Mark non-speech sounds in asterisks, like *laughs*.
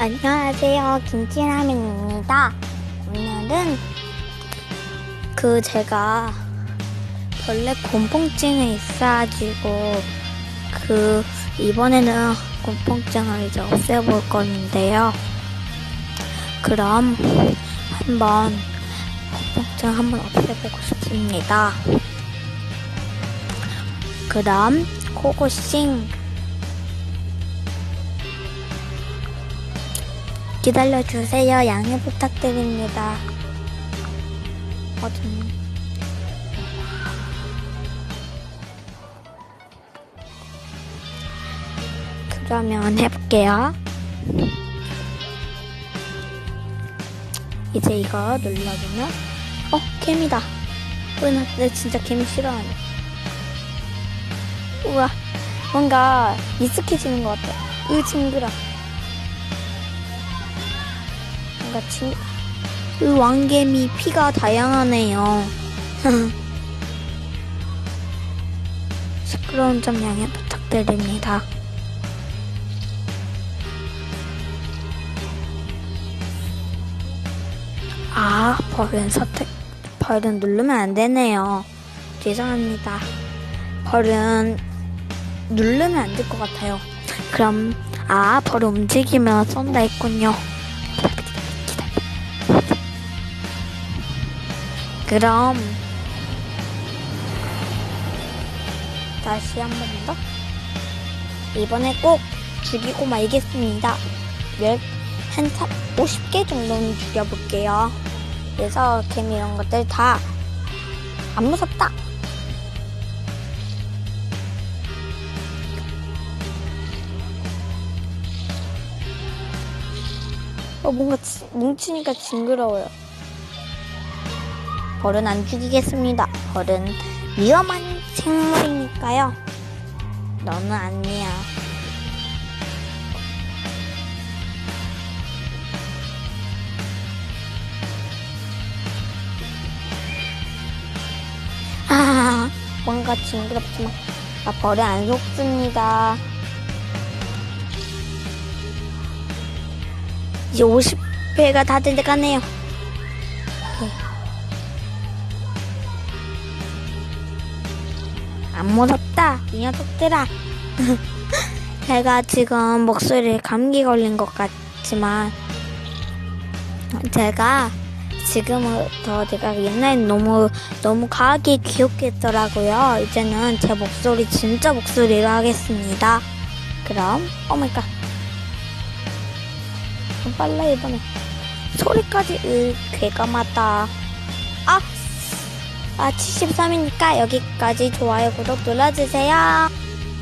안녕하세요. 김치라면입니다. 오늘은 그 제가 원래 곰팡증이 있어가지고 그 이번에는 곰팡증을 이제 없애볼 건데요. 그럼 한번 곰팡증 한번 없애보고 싶습니다. 그럼 고고싱 기다려 주세요. 양해 부탁드립니다. 어딨니? 그러면 해볼게요. 이제 이거 눌러주면 어 개미다. 어, 나, 나 진짜 개미 싫어하네. 우와 뭔가 익숙해지는 것 같아. 으 징그러. 징. 그 왕개미 피가 다양하네요. *laughs* 시끄러운 점 양해 부탁드립니다. 아, 벌은 선택, 벌은 누르면 안 되네요. 죄송합니다. 벌은 누르면 안 될 것 같아요. 그럼, 아, 벌 움직이면 쏜다 했군요. 그럼, 다시 한 번 더. 이번에 꼭 죽이고 말겠습니다. 몇, 한 50개 정도는 죽여볼게요. 그래서 개미 이런 것들 다 안 무섭다. 어, 뭔가 지- 뭉치니까 징그러워요. 벌은 안 죽이겠습니다. 벌은 위험한 생물이니까요. 너는 아니야. 아, 뭔가 징그럽지만 나 벌에 안 속습니다. 이제 50회가 다 돼가네요. 안 무섭다, 이 녀석들아. *laughs* 제가 지금 목소리에 감기 걸린 것 같지만, 제가 지금부터 제가 옛날에 너무, 너무 과하게 귀엽게 했더라고요. 이제는 제 목소리, 진짜 목소리로 하겠습니다. 그럼, 오마이갓. 좀 빨라, 이번에. 소리까지, 으, 괴감하다. 아! 아, 73이니까 여기까지 좋아요, 구독 눌러주세요.